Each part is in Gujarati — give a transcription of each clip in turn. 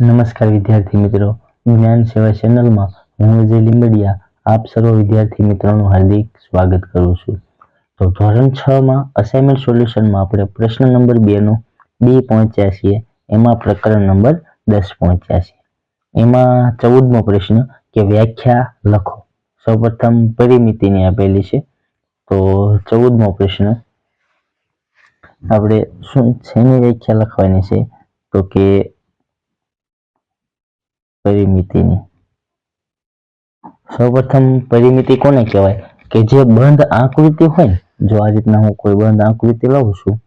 નમસ્કાર વિદ્યાર્થી મિત્રો. જ્ઞાન સેવા ચેનલમાં હું અજય લીંબડિયા, આપ સર્વ વિદ્યાર્થી મિત્રોનું હાર્દિક સ્વાગત કરું છું. તો ધોરણ છ માં અસાઇનમેન્ટ સોલ્યુશનમાં આપણે પ્રશ્ન નંબર બે નો બી પહોંચ્યા છીએ. એમાં પ્રકરણ નંબર દસ પહોંચ્યા છીએ એમાં ચૌદમો પ્રશ્ન કે વ્યાખ્યા લખો. સૌપ્રથમ પરિમિતિની આપેલી છે. તો ચૌદમો પ્રશ્ન. આપણે શું, શેની વ્યાખ્યા લખવાની છે? તો કે પરિમિતિની. સૌપ્રથમ પરિમિતિ કોને કહેવાય? કે જે બંધ આકૃતિ હોય જો આ રીતના હું કોઈ બંધ આકૃતિ લઉં છું.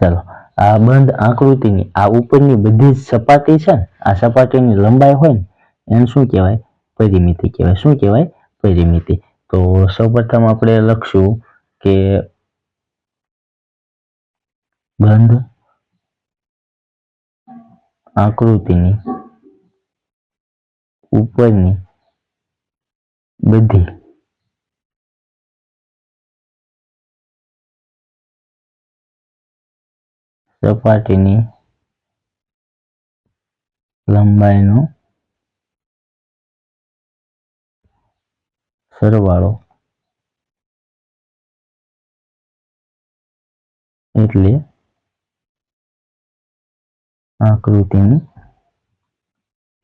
ચાલો, આ બંધ આકૃતિની, આ ઉપરની બધી જ સપાટી છે આ સપાટીની લંબાઈ હોય ને, એને શું કહેવાય? પરિમિતિ કહેવાય. શું કહેવાય? પરિમિતિ. તો સૌપ્રથમ આપણે લખશું કે બંધ આકૃતિની ઉપરની બધી સપાટીની લંબાઈનો સરવાળો એટલે આકૃતિની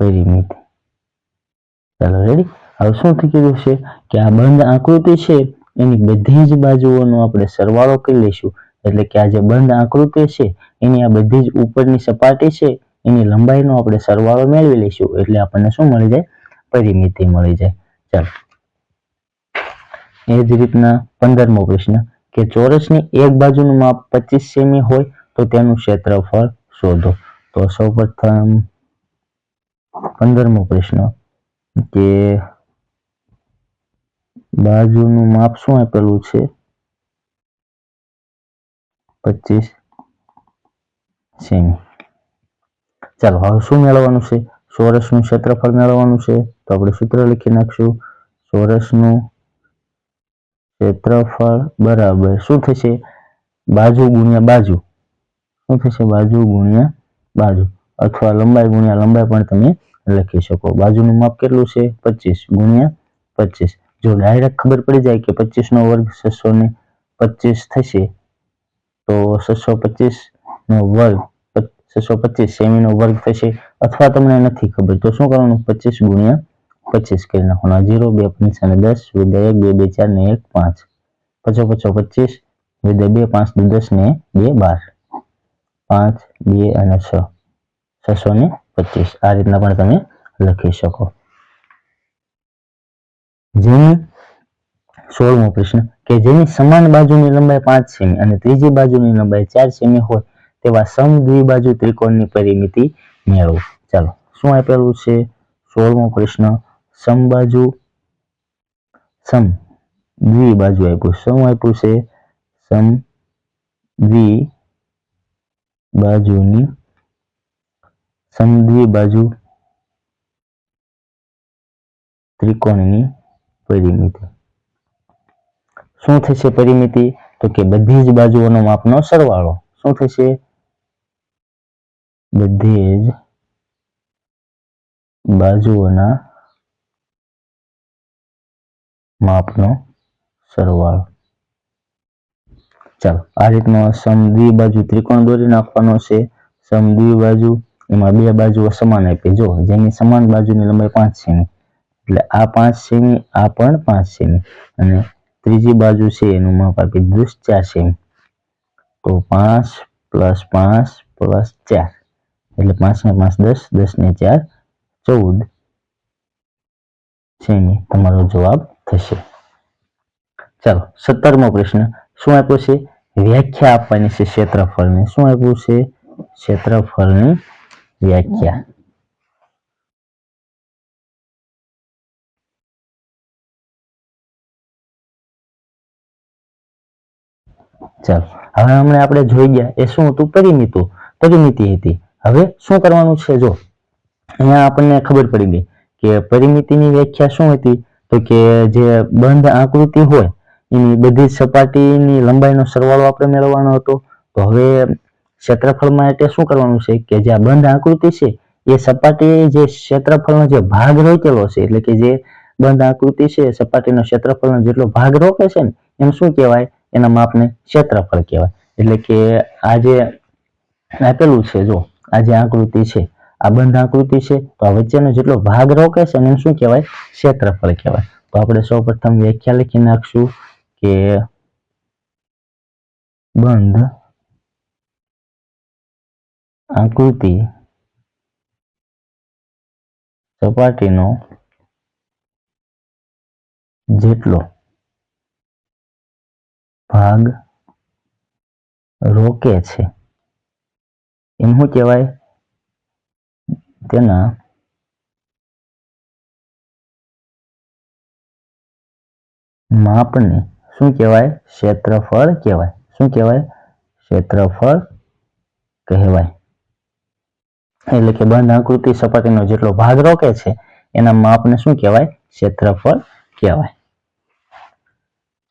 પરિમિતિ. ચાલો રેડી હવે શું થઈ ગયું છે કે આ બંધ આકૃતિ છે, એની બધી જ બાજુઓનો આપણે સરવાળો કરી લઈશું. એટલે કે આ જે બંધ આકૃતિ છે, એની આ બધી જ ઉપરની સપાટી છે, એની લંબાઈનો આપણે સરવાળો મેળવી લઈશું. એટલે આપણને શું મળી જાય? પરિમિતિ મળી જાય. ચાલો. એ જ રીતના પંદરમો પ્રશ્ન. કે ચોરસની એક બાજુનું માપ પચીસ સેમી હોય તો તેનું ક્ષેત્રફળ શોધો. તો સૌપ્રથમ પંદરમો પ્રશ્ન કે બાજુનું માપ શું આપેલું છે? પચીસ સેમી. ચાલો, હવે શું મેળવવાનું છે? ચોરસનું ક્ષેત્રફળ મેળવવાનું છે. તો આપણે સૂત્ર લખી નાખશું. ચોરસનું ક્ષેત્રફળ બરાબર શું થશે? બાજુ ગુણ્યા બાજુ. શું થશે? બાજુ ગુણ્યા બાજુ અથવા લંબાઈ ગુણ્યા લંબાઈ પણ તમે લખી શકો. બાજુનું માપ કેટલું છે? પચીસ ગુણ્યા પચીસ. જો ડાયરેક્ટ ખબર પડી જાય કે પચીસ નો વર્ગ છસો ને પચીસ થશે, તો છસો પચીસ નો વર્ગ છસો પચીસ સેમી નો વર્ગ થશે અથવા તમને નથી ખબર, તો શું કરવાનું? પચીસ ગુણ્યા પચીસ કરી નાખવાના. જીરો, બે પંચાને દસ વિદ્યા એક, બે બે ચાર ને એક, પાંચ. પચો પચો પચીસ વિદ્યા બે, પાંચ દસ ને બે, બાર. પાંચ, બે અને છ. છસો ને પચીસ. આ રીતના પણ તમે લખી શકો. જેની સોળમો પ્રશ્ન કે જેની સમાન બાજુની લંબાઈ પાંચ સેમી અને ત્રીજી બાજુની લંબાઈ ચાર સેમી હોય તેવા સમ દ્વિબાજુ ત્રિકોણની પરિમિતિ મેળવો. ચાલો, શું આપેલું છે? સોળમો પ્રશ્ન સમબાજુ સમ દ્વિબાજુ આપ્યું. શું આપ્યું છે? સમ દ્વિ બાજુની સમદ્વિ બાજુ ત્રિકોણની પરિમિતિ. શું થશે પરિમિતિ? તો કે બધી જ બાજુઓનો માપનો સરવાળો. શું થશે? બધી જ બાજુઓના માપનો સરવાળો. ચાલો, આ રીતનો બાજુ ત્રિકોણ દોરી નાખવાનો છે. સમદ્વિ બાજુ, એમાં બે બાજુઓ સમાન આપી. જો, જેની સમાન બાજુની લંબાઈ પાંચ સેમી એટલે આ પાંચ સેમી આ પણ પાંચ સેમી અને ત્રીજી બાજુ છે એનું માપ આપી દીધું ચાર સેમી તો પાંચ પ્લસ પાંચ પ્લસ ચાર. એટલે પાંચ ને પાંચ દસ દસ ને ચાર, ચૌદ સેમી તમારો જવાબ થશે. ચાલો, સત્તરમો પ્રશ્ન. શું આપ્યો છે? વ્યાખ્યા આપવાની છે ક્ષેત્રફળની. શું આપ્યું છે? ક્ષેત્રફળની વ્યાખ્યા. ચાલો, હવે હમણાં આપણે જોઈ ગયા એ શું હતું? પરિમિતો. પરિમિતિ હતી. હવે શું કરવાનું છે? જો, અહીંયા આપણને ખબર પડી ગઈ કે પરિમિતિની વ્યાખ્યા શું હતી? તો કે જે બંધ આકૃતિ હોય એની બધી જ સપાટીની લંબાઈનો સરવાળો આપણે મેળવવાનો હતો. તો હવે ક્ષેત્રફળ માટે શું કરવાનું છે કે જે આ બંધ આકૃતિ છે, એ સપાટી જે ક્ષેત્રફળનો જે ભાગ રોકેલો છે, એટલે કે જે બંધ આકૃતિ છે સપાટીનો ક્ષેત્રફળનો જેટલો ભાગ રોકે છે ને, એમ શું કહેવાય? એના માપને ક્ષેત્રફળ કહેવાય. એટલે કે આ જે આપેલું છે, જો, આ જે આકૃતિ છે, આ બંધ આકૃતિ છે, તો આ વચ્ચેનો જેટલો ભાગ રોકે છે એમ શું કહેવાય? ક્ષેત્રફળ કહેવાય. તો આપણે સૌપ્રથમ વ્યાખ્યા લખી નાખશું. કે બંધ આકૃતિ સપાટીનો જેટલો ભાગ રોકે છે. એમ શું કહેવાય? તેના માપને શું કહેવાય? ક્ષેત્રફળ કહેવાય. શું કહેવાય? ક્ષેત્રફળ કહેવાય. એટલે કે બંધ આકૃતિ સપાટીનો જેટલો ભાગ રોકે છે, એના માપને શું કહેવાય? ક્ષેત્રફળ કહેવાય.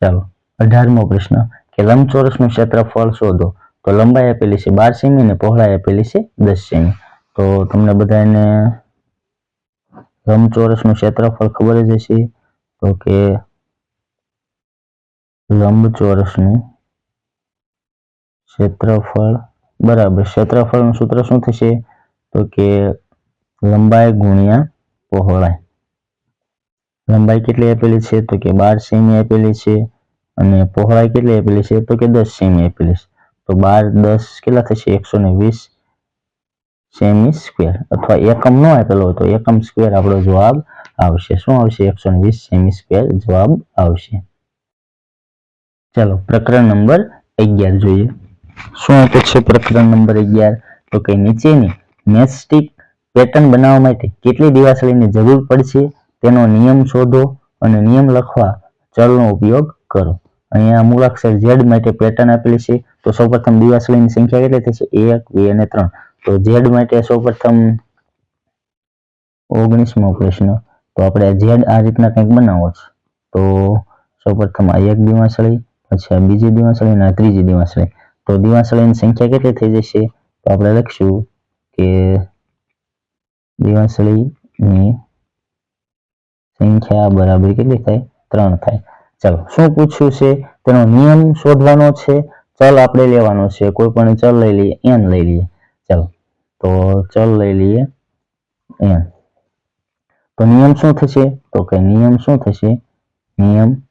ચાલો, અઢારમો પ્રશ્ન. કે લંબચોરસનું ક્ષેત્રફળ શોધો. તો લંબાઈ આપેલી છે બાર સેમી અને પહોળાઈ આપેલી છે દસ સેમી. તો તમને બધાને લંબચોરસનું ક્ષેત્રફળ ખબર જ હશે. તો કે લંબચોરસનું ક્ષેત્રફળ બરાબર. ક્ષેત્રફળનું સૂત્ર શું થશે? તો કે લંબાઈ ગુણ્યા પહોળાઈ. લંબાઈ કેટલી આપેલી છે? તો કે બાર સેમી આપેલી છે. અને પહોળાઈ કેટલી આપેલી છે? તો કે દસ સેમી આપેલી છે. તો બાર, દસ કેટલા થશે? એકસો ને વીસ સેમી સ્ક્વેર. અથવા એકમ ન આપેલો હોય તો એકમ સ્ક્વેર આપણો જવાબ આવશે. શું આવશે? એકસો ને વીસ સેમી સ્ક્વેર જવાબ આવશે. ચાલો, પ્રકરણ નંબર અગિયાર જોઈએ. શું આપે છે પ્રકરણ નંબર અગિયાર? તો કે નીચેની મેચસ્ટિક પેટર્ન બનાવવા માટે કેટલી દિવાસળીની જરૂર પડશે? તેનો નિયમ શોધો અને નિયમ લખવા ચલનો ઉપયોગ કરો. અહીંયા મૂળાક્ષર ઝેડ માટે પેટર્ન આપેલી છે. તો સૌપ્રથમ દિવાસળીની સંખ્યા કેટલી થશે? એક, બે અને ત્રણ. તો ઝેડ માટે સૌપ્રથમ ઓગણીસમો પ્રશ્ન. તો આપણે ઝેડ આ રીતના કંઈક બનાવો છે. તો સૌપ્રથમ આ એક દિવાસળી આ બીજી દિવાસળી અને ત્રીજી દિવાસળી. તો દિવાસળીની સંખ્યા કેટલી થઈ જશે? તો આપણે લખશું કે દિવાસળીની સંખ્યા બરાબર કેટલી થાય? ત્રણ થાય. ચાલો, શું પૂછ્યું છે? તેનો નિયમ શોધવાનો છે. ચલ આપણે લેવાનો છે. કોઈ પણ ચલ લઈ લઈએ, એન લઈ લઈએ. ચાલો, તો ચલ લઈ લઈએ, એન. તો નિયમ શું થશે? તો કે નિયમ શું થશે? નિયમ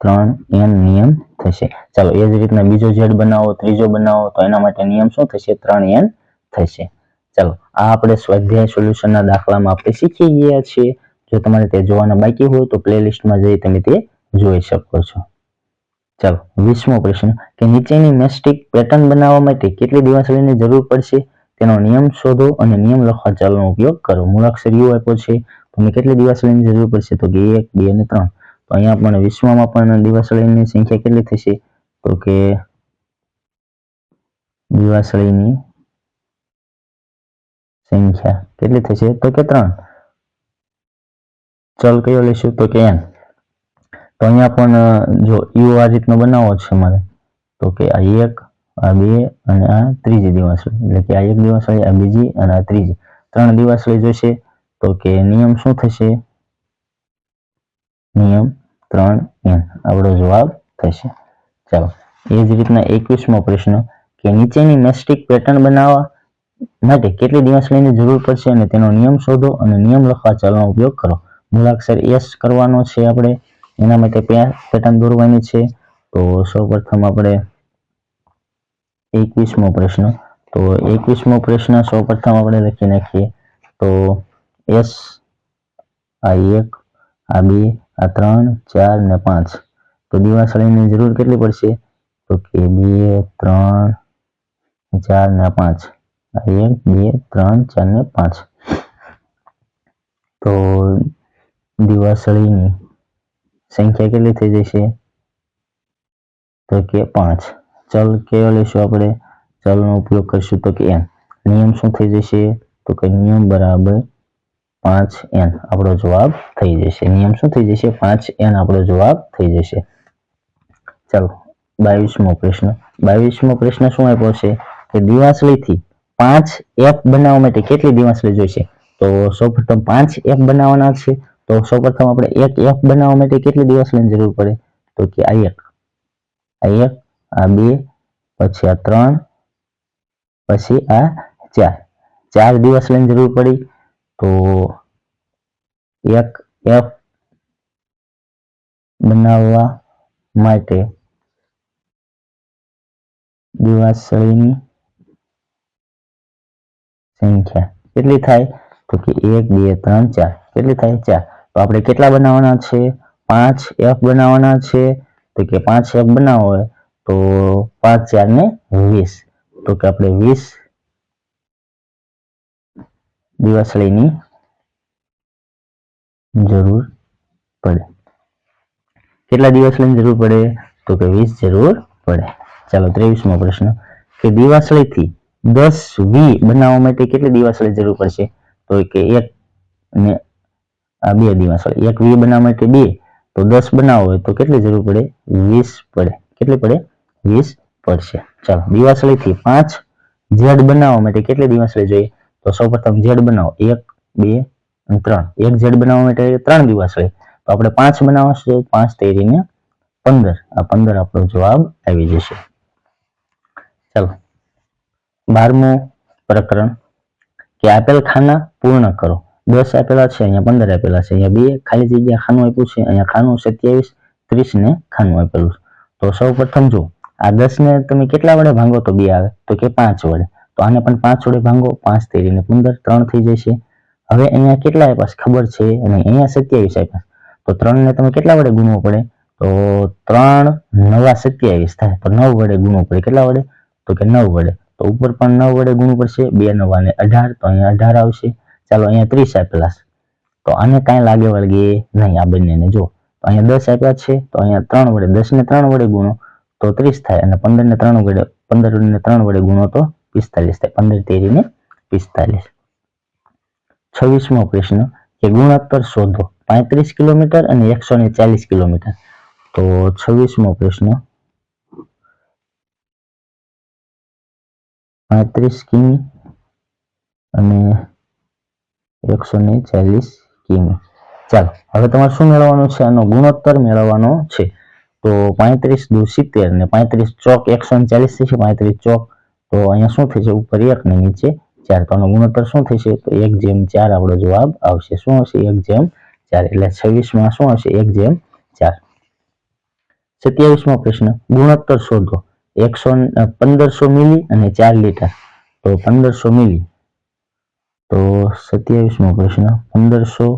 ત્રણ એન નિયમ થશે. ચાલો, એ જ રીતના બીજો ઝેડ બનાવો, ત્રીજો બનાવો, તો એના માટે નિયમ શું થશે? ત્રણ એન થશે. ચાલો, આ આપણે સ્વાધ્યાય સોલ્યુશનના દાખલામાં આપણે શીખી ગયા છીએ. જો તમારે તે જોવાના બાકી હોય તો પ્લેલિસ્ટમાં જઈ તમે તે જોઈ શકો છો. ચાલો, વીસમો પ્રશ્ન, કે નીચેની મેસ્ટિક પેટર્ન બનાવવા માટે કેટલી દિવાસળીની જરૂર પડશે? તેનો નિયમ શોધો અને નિયમ લખવા ચાલનો ઉપયોગ કરો. મૂળાક્ષર યુ આપ્યો છે. તમે કેટલી દિવાસળીની જરૂર પડશે? તો કે એક, બે અને ત્રણ. અહીંયા પણ વિશ્વમાં પણ દિવાસળીની સંખ્યા કેટલી થશે? તો કે દિવાસળીની સંખ્યા કેટલી થશે? તો કે ત્રણ. ચલ કયો લેશું તો કે એન. તો અહીંયા પણ જો, યુ આ રીતનો બનાવવો છે મારે. તો કે આ એક, આ બે અને આ ત્રીજી દિવાસળી. એટલે કે આ એક દિવાસળી, આ બીજી અને આ ત્રીજી. ત્રણ દિવાસળી જોશે તો કે નિયમ શું થશે? નિયમ ત્રણ એમ. આપણો જવાબ થશે. ચાલો, એ જ રીતના એકવીસમો પ્રશ્ન. કે નીચેની મેસ્ટિક પેટર્ન બનાવવા માટે કેટલી દિવાસળીની જરૂર પડશે અને તેનો નિયમ શોધો અને નિયમ લખવા ચાલનો ઉપયોગ કરો. મૂળાક્ષર એસ કરવાનો છે આપણે. એના માટે પેટર્ન દોરવાની છે. તો સૌપ્રથમ આપણે એકવીસમો પ્રશ્ન. તો એકવીસમો પ્રશ્ન સૌપ્રથમ આપણે લખી નાખીએ. તો એસ આ એક, આ બે આ ત્રણ, ચાર ને પાંચ. તો દિવાસળીની જરૂર કેટલી પડશે? તો કે બે, ત્રણ, ચાર ને પાંચ. એક, બે, ત્રણ, ચાર ને પાંચ. તો દિવાસળીની સંખ્યા કેટલી થઈ જશે? તો કે પાંચ. ચલ કેવો લઈશું આપણે? ચલનો ઉપયોગ કરીશું તો કે એમ નિયમ શું થઈ જશે? તો કે નિયમ બરાબર પાંચ આપણો જવાબ થઈ જશે. નિયમ શું? થઈ જશે પાંચ આપણો જવાબ થઈ જશે. ચાલો, બાવીસમો પ્રશ્ન. બાવીસમો પ્રશ્ન શું આપ્યો છે? કે દિવાસળીથી પાંચ બનાવવા માટે કેટલી દિવાસળી જોઈશે? તો સૌપ્રથમ પાંચ બનાવવાના છે. તો સૌપ્રથમ આપણે એક એપ બનાવવા માટે કેટલી દિવાસળીની જરૂર પડે? તો કે આ એક. આ એક, આ બે, પછી આ ત્રણ, પછી આ ચાર. ચાર દિવસ લઈને જરૂર પડી. તો એક એફ બનાવવા માટે દિવાસળીની સંખ્યા કેટલી થાય? તો કે એક, બે, ત્રણ, ચાર. કેટલી થાય? ચાર. તો આપણે કેટલા બનાવવાના છે? પાંચ એફ બનાવવાના છે. તો કે પાંચ એફ બનાવવા હોય તો પાંચ, ચાર ને વીસ. તો કે આપણે વીસ દિવાસળીની જરૂર પડે. કેટલા દિવાસળીની જરૂર પડે? તો કે વીસ જરૂર પડે. ચાલો, ત્રેવીસમો પ્રશ્ન. કે દિવાસળીથી દસ વી બનાવવા માટે કેટલી દિવાસળી જરૂર પડશે? તો કે એક ને આ બે દિવાસળી. એક વી બનાવવા માટે બે. તો દસ બનાવો હોય તો કેટલી જરૂર પડે? વીસ પડે. કેટલી પડે? વીસ પડશે. ચાલો, દિવાસળીથી પાંચ ઝેડ બનાવવા માટે કેટલી દિવાસળી જોઈએ? તો સૌપ્રથમ ઝેડ બનાવો. એક, બે અને ત્રણ. એક ઝેડ બનાવવા માટે ત્રણ દિવસ હોય. તો આપણે પાંચ બનાવશે પાંચ તેરીને પંદર. આ પંદર આપણો જવાબ આવી જશે. ચાલો. બારમું પ્રકરણ. કે આપેલ ખાના પૂર્ણ કરો. દસ આપેલા છે, અહીંયા પંદર આપેલા છે. અહીંયા બે ખાલી જગ્યા ખાનું આપ્યું છે. અહીંયા ખાનું સત્યાવીસ ત્રીસ ને ખાનું આપેલું છે. તો સૌ પ્રથમ જો આ દસ ને તમે કેટલા વડે ભાંગો? તો બે આવે. તો કે પાંચ વડે. તો આને પણ પાંચ વડે ભાંગો. પાંચ તેરીને પંદર, ત્રણ થઈ જશે. હવે અહીંયા કેટલા આપ્યા ખબર છે અને અહીંયા સત્યાવીસ આપ્યા. તો ત્રણ ને તમે કેટલા વડે ગુણવો પડે? તો ત્રણ નવા સત્યાવીસ થાય. તો નવ વડે ગુણવું પડે. કેટલા વડે? તો કે નવ વડે. તો ઉપર પણ નવ વડે ગુણવું પડશે, બે નવા ને અઢાર, તો અહીંયા અઢાર આવશે. ચાલો, અહીંયા ત્રીસ આપેલા તો આને કાંઈ લાગે વળગે નહીં આ બંનેને? જો તો અહીંયા દસ આપ્યા છે. તો અહીંયા ત્રણ વડે દસ ને ત્રણ વડે ગુણો, તો ત્રીસ થાય. અને પંદર ને ત્રણ વડે પંદર ને ત્રણ વડે ગુણો, તો પિસ્તાલીસ થાય. પંદર તેરી ને પિસ્તાલીસ. છવ્વીસમો પ્રશ્ન, કે ગુણોત્તર શોધો, પાંત્રીસ કિલોમીટર અને એકસો ને ચાલીસ કિલોમીટર. તો છવ્વીસમો પ્રશ્ન, પાંત્રીસ કિમી અને એકસો ને ચાલીસ કિમી. ચાલો, હવે તમારે શું મેળવવાનું છે? આનો ગુણોત્તર મેળવવાનો છે. તો પાંત્રીસ દુ સિત્તેર ને પાંત્રીસ ચોક એકસો ને ચાલીસ થશે, પાંત્રીસ ચોક. તો અહીંયા શું થશે? ઉપર એક ને નીચે ચાર તો આનો ગુણોત્તર શું થશે? તો એક જેમ ચાર આપણો જવાબ આવશે. શું હશે? એક જેમ ચાર. એટલે છવ્વીસમાં શું હશે? એક જેમ ચાર. સત્યાવીસમો પ્રશ્ન. ગુણોત્તર શોધો. એકસો પંદરસો મિલી અને ચાર લીટર. તો પંદરસો મિલી. તો સત્યાવીસમો પ્રશ્ન. પંદરસો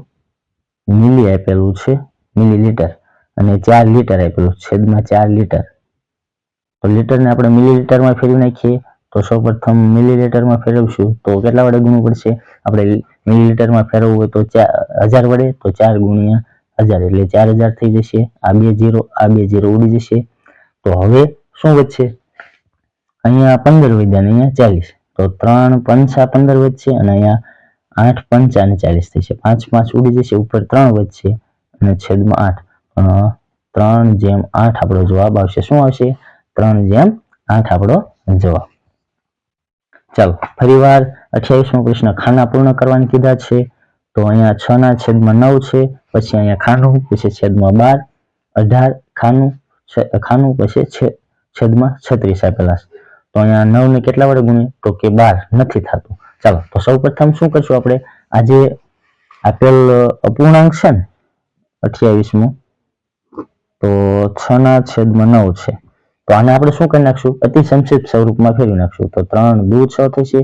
મિલી આપેલું છે મિલી લીટર અને ચાર લીટર આપેલું છેદમાં ચાર લીટર. તો લીટરને આપણે મિલી લીટરમાં ફેરવી નાખીએ. તો સૌપ્રથમ પ્રથમ મિલીલીટરમાં ફેરવશું. તો કેટલા વડે ગુણવું પડશે? આપણે મિલીલીટરમાં ફેરવવું હોય તો ચાર હજાર વડે, તો ચાર ગુણ્યા હજાર. એટલે ચાર હજાર થઈ જશે. આ બે જીરો, આ બે જીરો ઉડી જશે. તો હવે શું વધશે? અહીંયા પંદર વધ્યા અને અહીંયા ચાલીસ. તો ત્રણ પંચા પંદર વધશે અને અહીંયા આઠ પંચા અને ચાલીસ થશે પાંચ પાંચ ઉડી જશે, ઉપર ત્રણ વધશે અને છેદમાં આઠ. ત્રણ જેમ આઠ આપણો જવાબ આવશે. શું આવશે? ત્રણ જેમ આઠ આપણો જવાબ. ચાલો, ફરીવાર અઠ્યાવીસમો પ્રશ્ન. ખાના પૂર્ણ કરવાની કીધા છે, તો અહીંયા છ ના છેદમાં નવ છે, પછી અહીંયા ખાનું, પછી છેદમાં બાર, અઢાર, ખાનું ખાનું, પછી છેદમાં છત્રીસ આપેલા છે. તો અહીંયા નવ ને કેટલા વડે ગુણીએ તો કે બાર, નથી થતું. ચાલો, તો સૌપ્રથમ શું કરશું આપણે? આજે આપેલ અપૂર્ણાંક છે ને અઠ્યાવીસમો તો છ ના છેદમાં નવ છે. તો આને આપણે શું કરી નાખશું? અતિ સંક્ષિપ્ત સ્વરૂપમાં ફેરવી નાખશું. તો ત્રણ દૂ છ થશે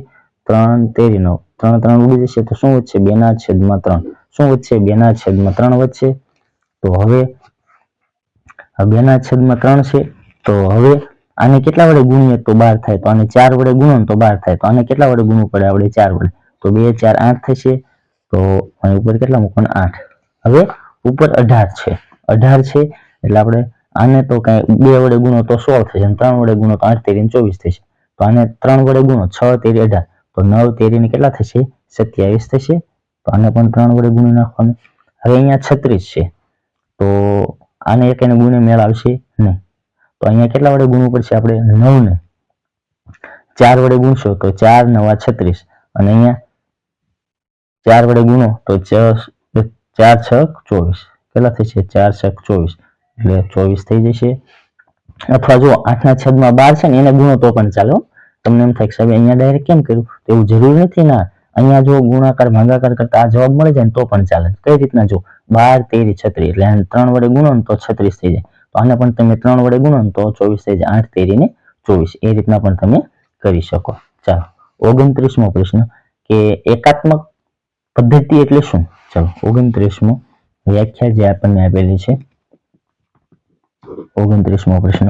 ત્રણ તેરી નવ. ત્રણ ત્રણ ઉડી જશે તો શું વધશે? બે ના છેદમાં ત્રણ. શું વધશે? બે ના છેદમાં ત્રણ વધશે. તો હવે બેના છેદમાં ત્રણ છે, તો હવે આને કેટલા વડે ગુણીએ તો બાર થાય? તો આને ચાર વડે ગુણો તો બાર થાય. તો આને કેટલા વડે ગુણવું પડે? આપણે ચાર વડે. તો બે, ચાર, આઠ થશે તો અહીં ઉપર કેટલા મૂકવાના? આઠ. હવે ઉપર અઢાર છે. અઢાર છે, એટલે આપણે આને તો કાંઈ બે વડે ગુણો તો સોળ થશે ત્રણ વડે ગુણો તો આઠ તેરી ચોવીસ થશે. તો આને ત્રણ વડે ગુણો છ, તેરી અઢાર. તો નવ તેરી ને કેટલા થશે? સત્યાવીસ થશે. તો આને પણ ત્રણ વડે ગુણી નાખવાનું. હવે અહીંયા છત્રીસ છે. તો આને એક એને ગુણે મેળ આવશે નહીં. તો અહીંયા કેટલા વડે ગુણવું પડશે આપણે? નવ ને ચાર વડે ગુણશો તો ચાર, નવા છત્રીસ. અને અહીંયા ચાર વડે ગુણો તો ચાર છક ચોવીસ. કેટલા થશે? ચાર છક ચોવીસ. એટલે ચોવીસ થઈ જશે. અથવા જો આઠના છેદમાં બાર છે ને એને ગુણો તો પણ ચાલો તમને એમ થાય કે સાહેબ, અહીંયા ડાયરેક્ટ કેમ કર્યું? એવું જરૂરી નથી ના. અહીંયા જો ગુણાકાર, ભાગાકાર કરતા આ જવાબ મળે જાય તો પણ ચાલે. કઈ રીતના જો? બાર, તેરી, છત્રીસ. એટલે આને ત્રણ વડે ગુણો તો છત્રીસ થઈ જાય. તો આને પણ તમે ત્રણ વડે ગુણો તો ચોવીસ થઈ જાય. આઠ, તેરી ને ચોવીસ. એ રીતના પણ તમે કરી શકો. ચાલો. ઓગણત્રીસમો પ્રશ્ન કે એકાત્મક પદ્ધતિ એટલે શું? ચાલો. ઓગણત્રીસમો વ્યાખ્યા જે આપણને આપેલી છે. ઓગણત્રીસમો પ્રશ્ન.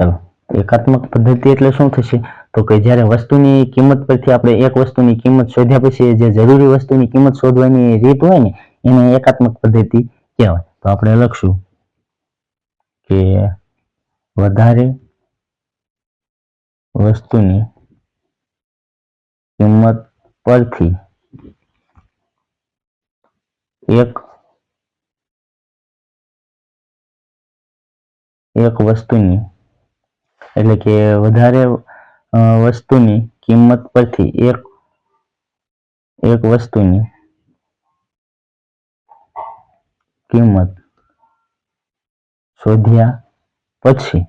ચાલો, એકાત્મક પદ્ધતિ એટલે શું થશે? તો કે જ્યારે વસ્તુની કિંમત પરથી આપણે એક વસ્તુની કિંમત શોધ્યા પછી જે જરૂરી વસ્તુની કિંમત શોધવાની રીત હોય ને, એને એકાત્મક પદ્ધતિ કહેવાય. તો આપણે લખશું કે વધારે વસ્તુની કિંમત પરથી એક એક વસ્તુની એટલે કે વધારે અ, વસ્તુની કિંમત પરથી એક એક વસ્તુની કિંમત શોધ્યા પછી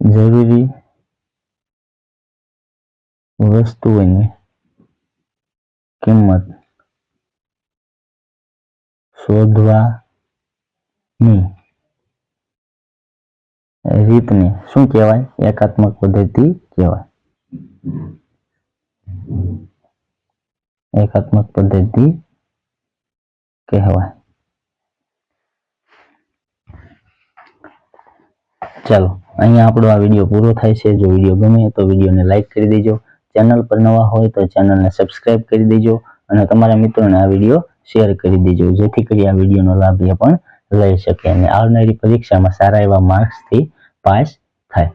જરૂરી વસ્તુઓની કિંમત શોધવાની રીતને શું કહેવાય? એકાત્મક પદ્ધતિ કહેવાય. એકાત્મક પદ્ધતિ કહેવાય. ચાલો, અહીંયા આપણો આ વીડિયો પૂરો થાય છે. જો વીડિયો ગમે તો વિડીયોને લાઈક કરી દેજો. ચેનલ પર નવા હોય તો ચેનલને સબસ્ક્રાઇબ કરી દેજો અને તમારા મિત્રોને આ વીડિયો શેર કરી દેજો, જેથી કરી આ વિડીયોનો લાભ એ પણ લઈ શકે અને આવનારી પરીક્ષામાં સારા એવા માર્ક્સથી પાસ થાય.